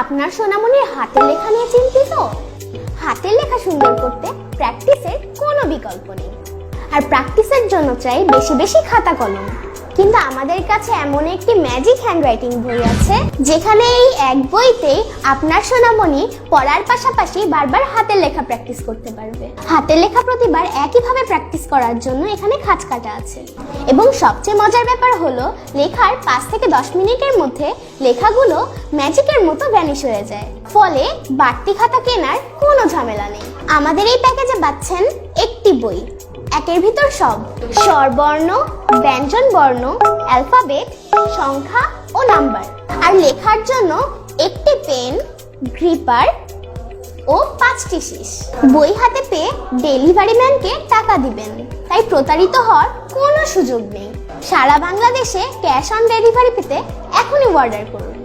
আপনার সোনামণির হাতের লেখা নিয়ে চিন্তিত? হাতের লেখা সুন্দর করতে প্র্যাকটিসের কোনো বিকল্প নেই। আর প্র্যাকটিসের জন্য চাই বেশি বেশি খাতা কলম। কিন্তু আমাদের কাছে এমন একটি ম্যাজিক হ্যান্ডরাইটিং বই আছে, যেখানে এই এক বইতেই আপনার সোনামণি পড়ার পাশাপাশি বারবার হাতের লেখা প্র্যাকটিস করতে পারবে। হাতের লেখা প্রতিবার একইভাবে প্র্যাকটিস করার জন্য এখানে খাঁজ কাটা আছে। এবং সবচেয়ে মজার ব্যাপার হলো, লেখার পাঁচ থেকে দশ মিনিটের মধ্যে লেখাগুলো ম্যাজিকের মতো ভ্যানিশ হয়ে যায়। ফলে বাড়তি খাতা কেনার কোনো ঝামেলা নেই। আমাদের এই প্যাকেজে পাচ্ছেন একটি বই। একের ভিতর সব। স্বরবর্ণ ব্যঞ্জন বর্ণ অ্যালফাবেট, সংখ্যা ও নাম্বার। আর লেখার জন্য একটি পেন, গ্রিপার ও পাঁচটি শীষ। বই হাতে পেয়ে ডেলিভারি ম্যানকে টাকা দিবেন। তাই প্রতারিত হওয়ার কোনো সুযোগ নেই। সারা বাংলাদেশে ক্যাশ অন ডেলিভারি পেতে এখনই অর্ডার করুন।